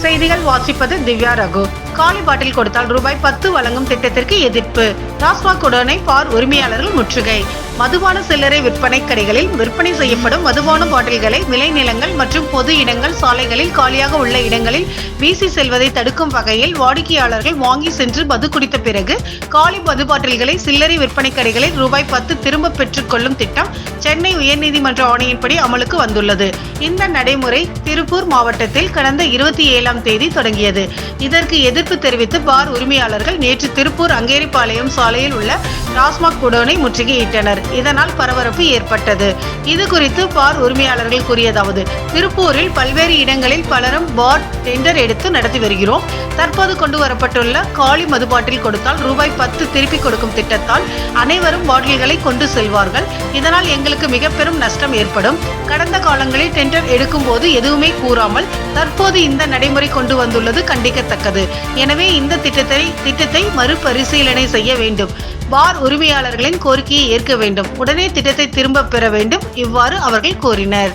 செய்திகள் வாசிப்பது திவ்யா ரகு. காலி பாட்டில் கொடுத்தால் ரூபாய் பத்து வழங்கும் திட்டத்திற்கு எதிர்ப்பு. டாஸ்மாக் உடனே பார் உரிமையாளர்கள் முற்றுகை. மதுபான சில்லறை விற்பனை கடைகளில் விற்பனை செய்யப்படும் மதுபான பாட்டில்களை விளைநிலங்கள் மற்றும் பொது இடங்கள் சாலைகளில் காலியாக உள்ள இடங்களில் வீசி செல்வதை தடுக்கும் வகையில் வாடிக்கையாளர்கள் வாங்கி சென்று மது குடித்த பிறகு காலி மது பாட்டில்களை சில்லறை விற்பனை கடைகளில் ரூபாய் பத்து திரும்ப பெற்றுக் கொள்ளும் திட்டம் சென்னை உயர்நீதிமன்ற ஆணையின்படி அமலுக்கு வந்துள்ளது. இந்த நடைமுறை திருப்பூர் மாவட்டத்தில் கடந்த இருபத்தி ஏழாம் தேதி தொடங்கியது. இதற்கு எதிர்ப்பு தெரிவித்து பார் உரிமையாளர்கள் நேற்று திருப்பூர் அங்கேரிப்பாளையம் சாலையில் உள்ள டாஸ்மாக் குடோனை முற்றுகையிட்டனர். இதனால் பரபரப்பு ஏற்பட்டது. இது குறித்து பார் உரிமையாளர்கள் கூறியதாவது திருப்பூரில் பல்வேறு இடங்களில் பலரும் பார் டெண்டர் எடுத்து நடத்தி வருகிறோம். தற்போது கொண்டு வரப்பட்டுள்ள காலி மதுபாட்டில் கொடுத்தால் ரூபாய் பத்து திருப்பி கொடுக்கும் திட்டத்தால் அனைவரும் பாட்டில்களை கொண்டு செல்வார்கள். இதனால் எங்களுக்கு மிக பெரும் நஷ்டம் ஏற்படும். கடந்த காலங்களில் டெண்டர் எடுக்கும் போது எதுவுமே கூறாமல் தற்போது இந்த நடைமுறை கொண்டு வந்துள்ளது கண்டிக்கத்தக்கது. எனவே இந்த திட்டத்தை திட்டத்தை மறுபரிசீலனை செய்ய வேண்டும். பார் உரிமையாளர்களின் கோரிக்கையை ஏற்க வேண்டும். உடனே திட்டத்தை திரும்பப் பெற வேண்டும். இவ்வாறு அவர்கள் கோரினர்.